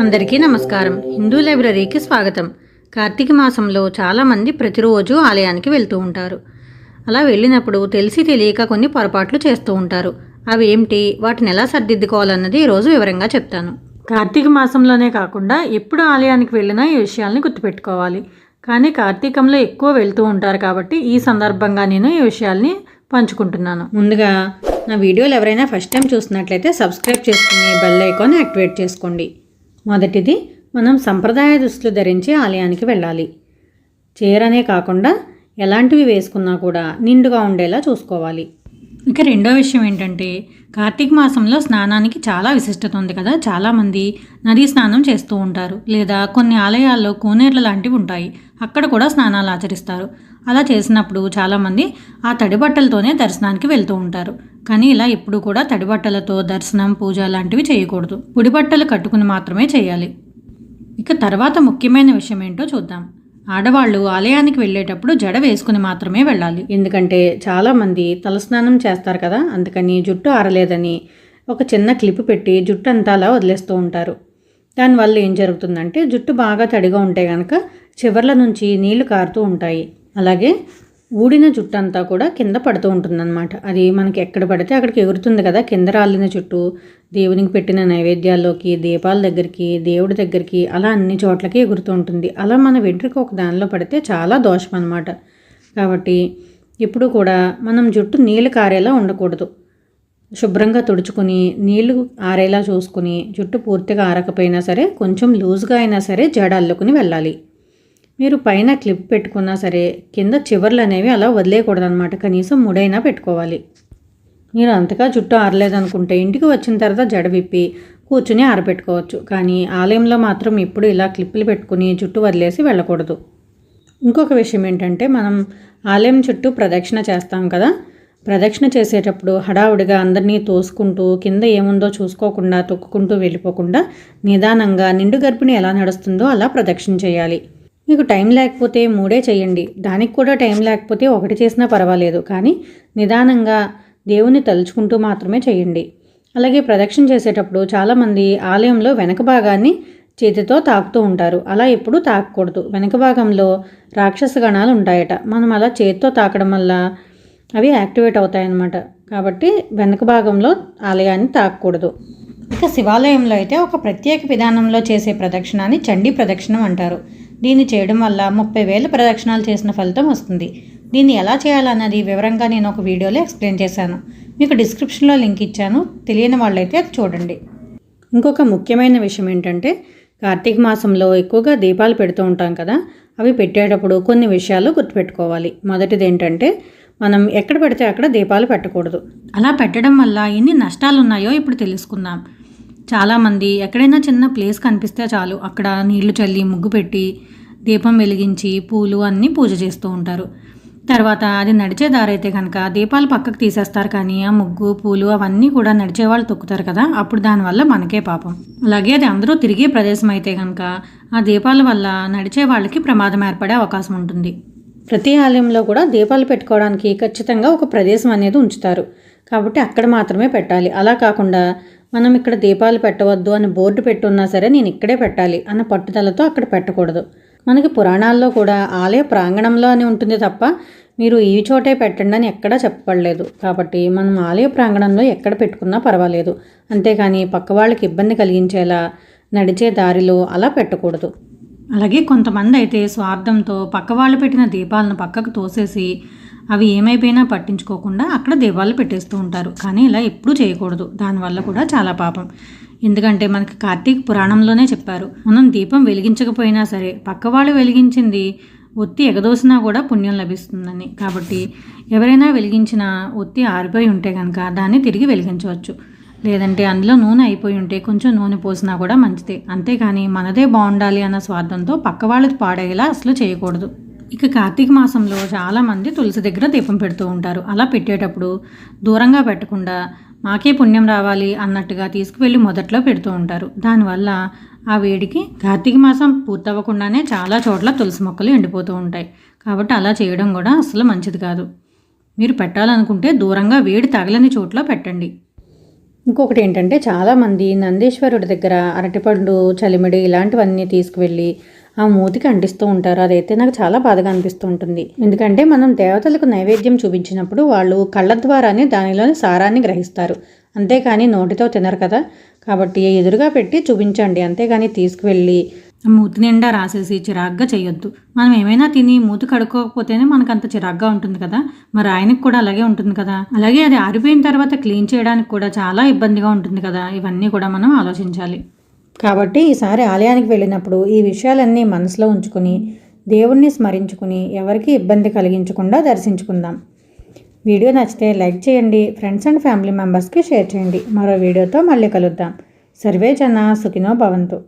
అందరికీ నమస్కారం. హిందూ లైబ్రరీకి స్వాగతం. కార్తీక మాసంలో చాలామంది ప్రతిరోజు ఆలయానికి వెళ్తూ ఉంటారు. అలా వెళ్ళినప్పుడు తెలిసి తెలియక కొన్ని పొరపాట్లు చేస్తూ ఉంటారు. అవి ఏమిటి? వాటిని ఎలా సర్దిద్దుకోవాలన్నది ఈరోజు వివరంగా చెప్తాను. కార్తీక మాసంలోనే కాకుండా ఎప్పుడు ఆలయానికి వెళ్ళినా ఈ విషయాల్ని గుర్తుపెట్టుకోవాలి. కానీ కార్తీకంలో ఎక్కువ వెళ్తూ ఉంటారు కాబట్టి ఈ సందర్భంగా నేను ఈ విషయాల్ని పంచుకుంటున్నాను. ముందుగా నా వీడియోలు ఎవరైనా ఫస్ట్ టైం చూస్తున్నట్లయితే సబ్స్క్రైబ్ చేసుకుని బెల్ ఐకాన్ యాక్టివేట్ చేసుకోండి. మొదటిది మనం సంప్రదాయ దుస్తులు ధరించి ఆలయానికి వెళ్ళాలి. చీరనే కాకుండా ఎలాంటివి వేసుకున్నా కూడా నిండుగా ఉండేలా చూసుకోవాలి. ఇక రెండో విషయం ఏంటంటే కార్తీక మాసంలో స్నానానికి చాలా విశిష్టత ఉంది కదా. చాలామంది నదీ స్నానం చేస్తూ ఉంటారు. లేదా కొన్ని ఆలయాల్లో కోనేర్ల లాంటివి ఉంటాయి. అక్కడ కూడా స్నానాలు ఆచరిస్తారు. అలా చేసినప్పుడు చాలామంది ఆ తడి బట్టలతోనే దర్శనానికి వెళ్తూ ఉంటారు. కానీ ఇలా ఎప్పుడు కూడా తడి బట్టలతో దర్శనం పూజ లాంటివి చేయకూడదు. పొడి బట్టలు కట్టుకుని మాత్రమే చేయాలి. ఇక తర్వాత ముఖ్యమైన విషయం ఏంటో చూద్దాం. ఆడవాళ్ళు ఆలయానికి వెళ్ళేటప్పుడు జడ వేసుకుని మాత్రమే వెళ్ళాలి. ఎందుకంటే చాలామంది తలస్నానం చేస్తారు కదా అందుకని జుట్టు ఆరలేదని ఒక చిన్న క్లిప్ పెట్టి జుట్టు అంతా అలా వదిలేస్తూ ఉంటారు. దానివల్ల ఏం జరుగుతుందంటే జుట్టు బాగా తడిగా ఉంటే కనుక చివర్ల నుంచి నీళ్ళు కారుతూ ఉంటాయి. అలాగే ఊడిన జుట్టు అంతా కూడా కింద పడుతూ ఉంటుందన్నమాట. అది మనకి ఎక్కడ పడితే అక్కడికి ఎగురుతుంది కదా కింద రాలిన చుట్టూ దేవునికి పెట్టిన నైవేద్యాల్లోకి దీపాల దగ్గరికి దేవుడి దగ్గరికి అలా అన్ని చోట్లకి ఎగురుతూ ఉంటుంది. అలా మన వెంట్రుక ఒక దానిలో పడితే చాలా దోషం అనమాట కాబట్టి ఎప్పుడు కూడా మనం జుట్టు నీళ్ళు కారేలా ఉండకూడదు. శుభ్రంగా తుడుచుకుని నీళ్ళు ఆరేలా చూసుకుని జుట్టు పూర్తిగా ఆరకపోయినా సరే కొంచెం లూజ్గా అయినా సరే జడ అల్లుకుని వెళ్ళాలి. మీరు పైన క్లిప్ పెట్టుకున్నా సరే కింద చివర్లు అనేవి అలా వదిలేయకూడదన్నమాట. కనీసం ముడైనా పెట్టుకోవాలి. మీరు అంతగా జుట్టు ఆరలేదనుకుంటే ఇంటికి వచ్చిన తర్వాత జడ విప్పి కూర్చుని ఆరబెట్టుకోవచ్చు. కానీ ఆలయంలో మాత్రం ఎప్పుడు ఇలా క్లిప్పులు పెట్టుకుని జుట్టు వదిలేసి వెళ్ళకూడదు. ఇంకొక విషయం ఏంటంటే మనం ఆలయం చుట్టూ ప్రదక్షిణ చేస్తాం కదా. ప్రదక్షిణ చేసేటప్పుడు హడావుడిగా అందరినీ తోసుకుంటూ కింద ఏముందో చూసుకోకుండా తొక్కుకుంటూ వెళ్ళిపోకుండా నిదానంగా నిండు గర్భిణి ఎలా నడుస్తుందో అలా ప్రదక్షిణ చేయాలి. మీకు టైం లేకపోతే మూడే చేయండి. దానికి కూడా టైం లేకపోతే ఒకటి చేసినా పర్వాలేదు. కానీ నిదానంగా దేవుని తలుచుకుంటూ మాత్రమే చేయండి. అలాగే ప్రదక్షిణ చేసేటప్పుడు చాలామంది ఆలయంలో వెనక భాగాన్ని చేతితో తాకుతూ ఉంటారు. అలా ఎప్పుడూ తాకకూడదు. వెనక భాగంలో రాక్షస గణాలు ఉంటాయట. మనం అలా చేతితో తాకడం వల్ల అవి యాక్టివేట్ అవుతాయన్నమాట. కాబట్టి వెనక భాగంలో ఆలయాన్ని తాకకూడదు. ఇక శివాలయంలో అయితే ఒక ప్రత్యేక విధానంలో చేసే ప్రదక్షిణాన్ని చండీ ప్రదక్షిణం అంటారు. దీన్ని చేయడం వల్ల ముప్పై వేల ప్రదక్షిణాలు చేసిన ఫలితం వస్తుంది. దీన్ని ఎలా చేయాలన్నది వివరంగా నేను ఒక వీడియోలో ఎక్స్ప్లెయిన్ చేశాను. మీకు డిస్క్రిప్షన్లో లింక్ ఇచ్చాను. తెలియని వాళ్ళైతే అది చూడండి. ఇంకొక ముఖ్యమైన విషయం ఏంటంటే కార్తీక మాసంలో ఎక్కువగా దీపాలు పెడుతూ ఉంటాం కదా అవి పెట్టేటప్పుడు కొన్ని విషయాలు గుర్తుపెట్టుకోవాలి. మొదటిది ఏంటంటే మనం ఎక్కడ పెడితే అక్కడ దీపాలు పెట్టకూడదు. అలా పెట్టడం వల్ల ఎన్ని నష్టాలు ఉన్నాయో ఇప్పుడు తెలుసుకుందాం. చాలామంది ఎక్కడైనా చిన్న ప్లేస్ కనిపిస్తే చాలు అక్కడ నీళ్ళు చల్లి ముగ్గు పెట్టి దీపం వెలిగించి పూలు అన్నీ పూజ చేస్తూ ఉంటారు. తర్వాత అది నడిచే దారైతే కనుక దీపాలు పక్కకు తీసేస్తారు కానీ ఆ ముగ్గు పూలు అవన్నీ కూడా నడిచే వాళ్ళు తొక్కుతారు కదా అప్పుడు దానివల్ల మనకే పాపం. అలాగే అది అందరూ తిరిగే ప్రదేశం అయితే కనుక ఆ దీపాల వల్ల నడిచే వాళ్ళకి ప్రమాదం ఏర్పడే అవకాశం ఉంటుంది. ప్రతి ఆలయంలో కూడా దీపాలు పెట్టుకోవడానికి ఖచ్చితంగా ఒక ప్రదేశం అనేది ఉంచుతారు. కాబట్టి అక్కడ మాత్రమే పెట్టాలి. అలా కాకుండా మనం ఇక్కడ దీపాలు పెట్టవద్దు అని బోర్డు పెట్టున్నా సరే నేను ఇక్కడే పెట్టాలి అన్న పట్టుదలతో అక్కడ పెట్టకూడదు. మనకి పురాణాల్లో కూడా ఆలయ ప్రాంగణంలో అని ఉంటుంది తప్ప మీరు ఈ చోటే పెట్టండి అని ఎక్కడా చెప్పబడలేదు. కాబట్టి మనం ఆలయ ప్రాంగణంలో ఎక్కడ పెట్టుకున్నా పర్వాలేదు. అంతేకాని పక్క వాళ్ళకి ఇబ్బంది కలిగించేలా నడిచే దారిలో అలా పెట్టకూడదు. అలాగే కొంతమంది అయితే స్వార్థంతో పక్క వాళ్ళు పెట్టిన దీపాలను పక్కకు తోసేసి అవి ఏమైపోయినా పట్టించుకోకుండా అక్కడ దీపాలు పెట్టేస్తూ ఉంటారు. కానీ ఇలా ఎప్పుడూ చేయకూడదు. దానివల్ల కూడా చాలా పాపం. ఎందుకంటే మనకి కార్తీక పురాణంలోనే చెప్పారు. మనం దీపం వెలిగించకపోయినా సరే పక్క వాళ్ళు వెలిగించింది ఒత్తి ఎగదోసినా కూడా పుణ్యం లభిస్తుందని. కాబట్టి ఎవరైనా వెలిగించిన ఒత్తి ఆరిపోయి ఉంటే కనుక దాన్ని తిరిగి వెలిగించవచ్చు. లేదంటే అందులో నూనె అయిపోయి ఉంటే కొంచెం నూనె పోసినా కూడా మంచిదే. అంతేకాని మనదే బాగుండాలి అన్న స్వార్థంతో పక్క వాళ్ళది పాడేలా అసలు చేయకూడదు. ఇక కార్తీక మాసంలో చాలామంది తులసి దగ్గర దీపం పెడుతూ ఉంటారు. అలా పెట్టేటప్పుడు దూరంగా పెట్టకుండా మాకే పుణ్యం రావాలి అన్నట్టుగా తీసుకువెళ్ళి మొదట్లో పెడుతూ ఉంటారు. దానివల్ల ఆ వేడికి కార్తీక మాసం పూర్తవ్వకుండానే చాలా చోట్ల తులసి మొక్కలు ఎండిపోతూ ఉంటాయి. కాబట్టి అలా చేయడం కూడా అసలు మంచిది కాదు. మీరు పెట్టాలనుకుంటే దూరంగా వేడి తగలని చోట్ల పెట్టండి. ఇంకొకటి ఏంటంటే చాలామంది నందీశ్వరుడి దగ్గర అరటిపండు చలిమిడి ఇలాంటివన్నీ తీసుకువెళ్ళి ఆ మూతికి అంటిస్తూ ఉంటారు. అదైతే నాకు చాలా బాధగా అనిపిస్తూ ఉంటుంది. ఎందుకంటే మనం దేవతలకు నైవేద్యం చూపించినప్పుడు వాళ్ళు కళ్ళ ద్వారానే దానిలోని సారాన్ని గ్రహిస్తారు. అంతేకాని నోటితో తినరు కదా. కాబట్టి ఎదురుగా పెట్టి చూపించండి. అంతేగాని తీసుకువెళ్ళి మూతి నిండా రాసేసి చిరాగ్గా చేయొద్దు. మనం ఏమైనా తిని మూతి కడుక్కోకపోతేనే మనకు అంత చిరాగ్గా ఉంటుంది కదా. మరి ఆయనకు కూడా అలాగే ఉంటుంది కదా. అలాగే అది ఆరిపోయిన తర్వాత క్లీన్ చేయడానికి కూడా చాలా ఇబ్బందిగా ఉంటుంది కదా. ఇవన్నీ కూడా మనం ఆలోచించాలి. కాబట్టి ఈసారి ఆలయానికి వెళ్ళినప్పుడు ఈ విషయాలన్నీ మనసులో ఉంచుకుని దేవుణ్ణి స్మరించుకుని ఎవరికి ఇబ్బంది కలిగించకుండా దర్శించుకుందాం. వీడియో నచ్చితే లైక్ చేయండి ఫ్రెండ్స్ అండ్ ఫ్యామిలీ మెంబర్స్కి షేర్ చేయండి. మరో వీడియోతో మళ్ళీ కలుద్దాం. సర్వే జన సుఖినో భవంతు.